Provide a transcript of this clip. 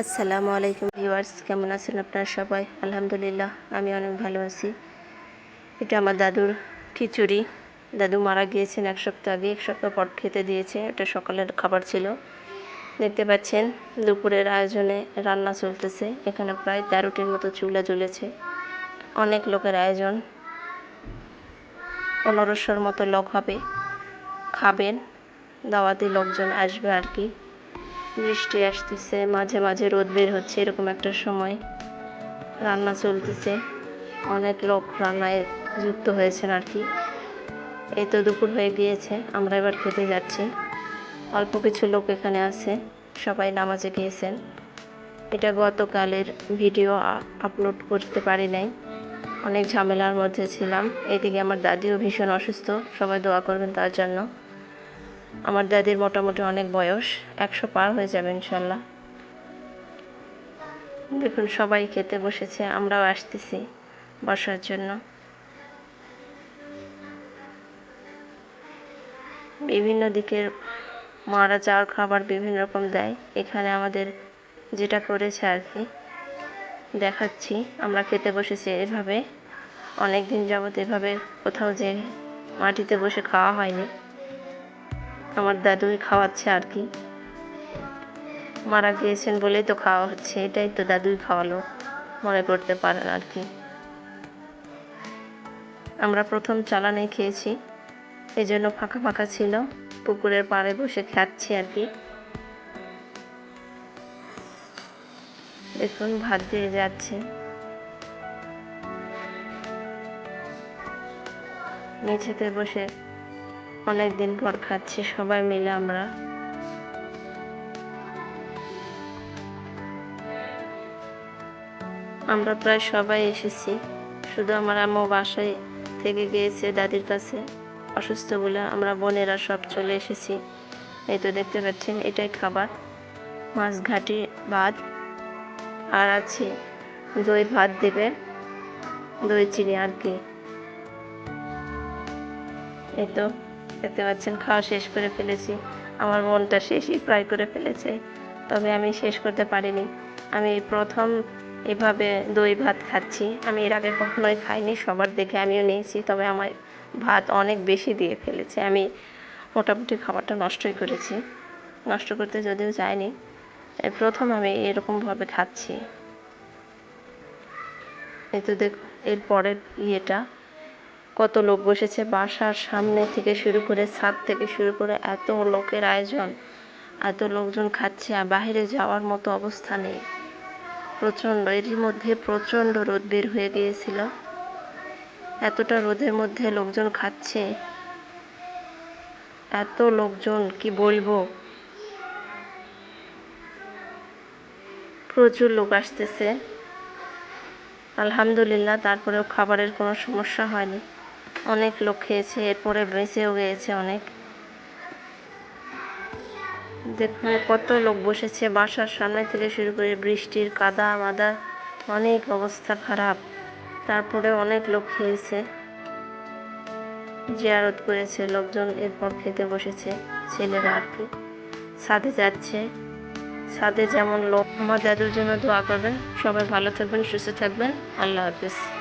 আসসালামু আলাইকুম ভিউয়ার্স, কেমন আছেন আপনারা সবাই? আলহামদুলিল্লাহ, আমি অনেক ভালো আছি। এটা আমার দাদুর খিচুড়ি। দাদু মারা গিয়েছেন এক সপ্তাহ আগে, এক সপ্তাহ পর খেতে দিয়েছে, এটা সকালের খাবার ছিল। দেখতে পাচ্ছেন, দুপুরের আয়োজনে রান্না চলতেছে। এখানে প্রায় তেরোটির মতো চুলা জ্বলেছে। অনেক লোকের আয়োজন। পনেরোশোর মতো লোক হবে। খাবেন, দাওয়াতি লোকজন আসবে আর কি। বৃষ্টি আসতেছে, মাঝে মাঝে রোদ বের হচ্ছে, এরকম একটা সময় রান্না চলতেছে। অনেক লোক রান্নায় যুক্ত হয়েছেন আর কি। এই তো দুপুর হয়ে গিয়েছে, আমরা এবার খেতে যাচ্ছি। অল্প কিছু লোক এখানে আছে, সবাই নামাজে গিয়েছেন। এটা গতকালের ভিডিও আপলোড করতে পারি নাই। অনেক ঝামেলার মধ্যে ছিলাম। এদিকে আমার দাদিও ভীষণ অসুস্থ, সবাই দোয়া করবেন তার জন্য। আমার দাদির মোটামুটি অনেক বয়স, একশো পার হয়ে যাবে ইনশাল্লাহ। দেখুন, সবাই খেতে বসেছে, আমরাও আসতেছি বসার জন্য। বিভিন্ন দিকের মারা যাওয়ার খাবার বিভিন্ন রকম দেয়। এখানে আমাদের যেটা করেছে আর কি, দেখাচ্ছি। আমরা খেতে বসেছি এভাবে। অনেক দিন যাবত এভাবে কোথাও যে মাটিতে বসে খাওয়া হয়নি। আমার দাদুই খাওয়াচ্ছে আর কি। মারা গিয়েছেন বলেই তো খাওয়া হচ্ছে, এটাই তো দাদুই খাওয়ালো, মনে করতে পারেন আর কি। আমরা প্রথম চালানে খেয়েছি এই জন্য ফাঁকা ফাঁকা ছিল, পুকুরের পাড়ে বসে খাচ্ছি আর কি। দেখুন, ভাত দিয়ে যাচ্ছে। মেঝেতে বসে অনেক দিন পর খাচ্ছি, সবাই মিলে আমরা। আমরা প্রায় সবাই এসেছি। শুধু আমার আম্মু বাসায় থেকে গিয়েছে, দাদির কাছে। অসুস্থ বলে আমরা বোনেরা সব চলে এসেছি। এই তো দেখতে পাচ্ছেন, এটাই খাবার। মাছ ঘাটি, ভাত। আর আছে দই ভাত দেবে, দই, চিনি আর কি। এই তো। দেখতে পাচ্ছেন, খাওয়া শেষ করে ফেলেছি। আমার মনটা শেষই প্রায় করে ফেলেছে, তবে আমি শেষ করতে পারিনি। আমি প্রথম এভাবে দই ভাত খাচ্ছি। আমি এর আগে কখনোই খাইনি, সবার দেখে আমিও নিয়েছি, তবে আমার ভাত অনেক বেশি দিয়ে ফেলেছে। আমি মোটামুটি খাবারটা নষ্টই করেছি, নষ্ট করতে যদিও এই প্রথম আমি এরকমভাবে খাচ্ছি। এই তো দেখ, এর পরের ইয়েটা। কত লোক বসেছে বাসার সামনে থেকে শুরু করে ছাদ থেকে শুরু করে এত লোকের আয়োজন, এত লোকজন খাচ্ছে আর বাইরে যাওয়ার মতো অবস্থা নেই। প্রচণ্ড, এরই মধ্যে প্রচণ্ড রোদ বের হয়ে গিয়েছিল। এতটা রোদের মধ্যে লোকজন খাচ্ছে। এত লোকজন, কি বলব? প্রচুর লোক আসতেছে। আলহামদুলিল্লাহ, তারপরেও খাবারের কোনো সমস্যা হয়নি। অনেক লোক খেয়েছে, এরপরে বেঁচেও গিয়েছে অনেক। দেখুন কত লোক বসেছে, বাসার সামনে থেকে শুরু করে বৃষ্টির কাদা মাদা, অনেক অবস্থা খারাপ। তারপরে অনেক লোক খেয়েছে। জিয়ারত করেছে লোকজন, এরপর খেতে বসেছে ছেলেরা আর কি। ছাদে যাচ্ছে। ছাদে যেমন লোক, আমার দাদুর জন্য দোয়া করবেন। সবাই ভালো থাকবেন, সুস্থ থাকবেন। আল্লাহ হাফিজ।